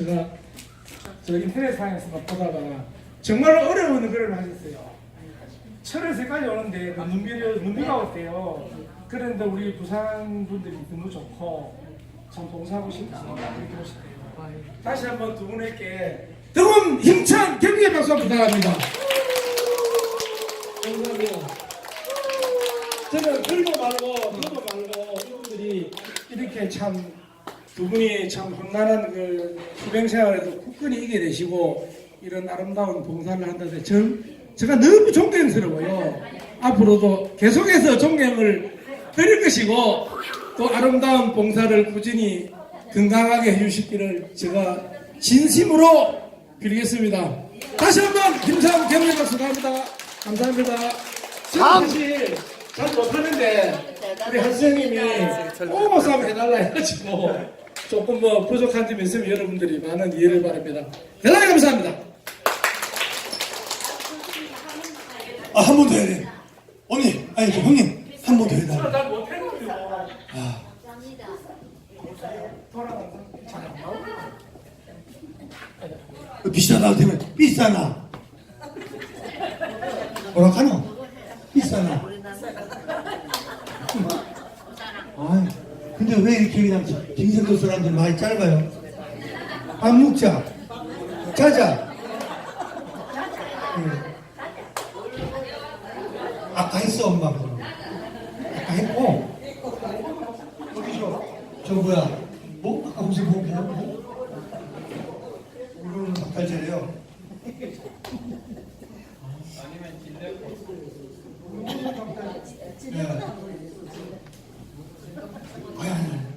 제가 저 인터넷상에서 보다가 정말 어려운 글을 하셨어요. 색깔이 오는데 그 눈비가 눈비가 왔대요. 그런데 우리 부산 분들이 너무 좋고 참 봉사하고 하셨대요. 다시 한번 두 분에게 뜨거운 힘찬 경기의 박수 부탁합니다. 감사합니다. 저는 글도 말고 글도 말고 이분들이 이렇게 참 두 분이 참 험난한 그 수병 생활에도 굳건히 이게 되시고 이런 아름다운 봉사를 한다는데 전 제가 너무 존경스러워요. 앞으로도 계속해서 존경을 드릴 것이고 또 아름다운 봉사를 꾸준히 건강하게 해주시기를 제가 진심으로 빌겠습니다. 다시 한번 김상 경례 박수 감사합니다. 감사합니다. 저는 사실 잘 못하는데 우리 한수영님이 오버스 한번 해달라 해가지고 조금 뭐 부족한 점이 있으면 여러분들이 많은 이해를 바랍니다. 대단히 감사합니다. 아, 한 번 더 해야 돼. 언니, 아니, 저 형님, 한 번 더 해야 돼. 잘 못했는데 아, 비싸다 되면 비싸나? 뭐라 카노? 비싸나? 아, 근데 왜 이렇게 그냥 김선도 사람들 많이 짧아요? 밥 먹자, 자자. 응. 아까 했어 엄마. 아까 했고 어디서 저 뭐야 뭐 아까 무슨 뭐 뭐? 뭐? 이거는 닭갈비래요 네. 아니, 아니, 아니.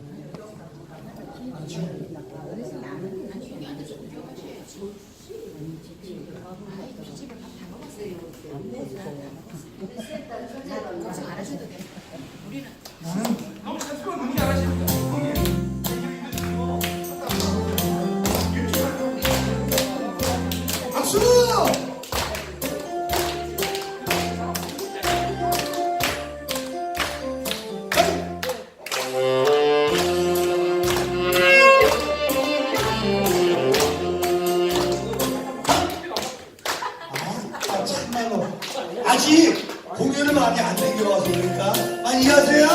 나는 아, 참말로. 아직 공연을 많이 안 댕겨와서 그러니까. 많이 이해하세요?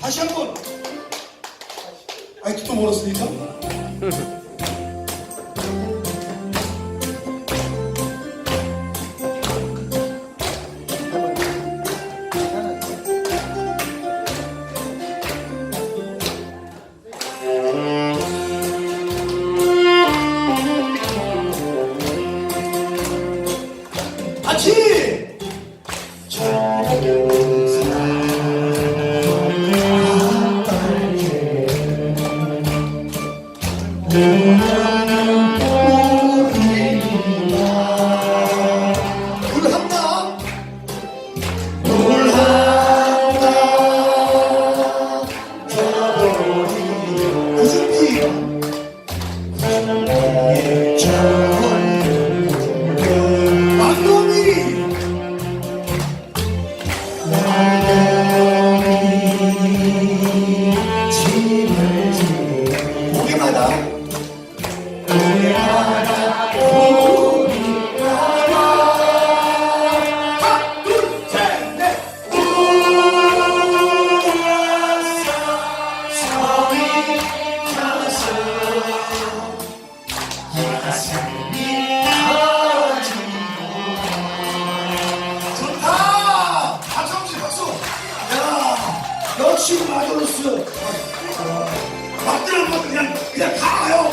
다시 한 번. 아직도 멀었으니까. 같이 지금 아저로스 맞들어 맞들 그냥 그냥 가요.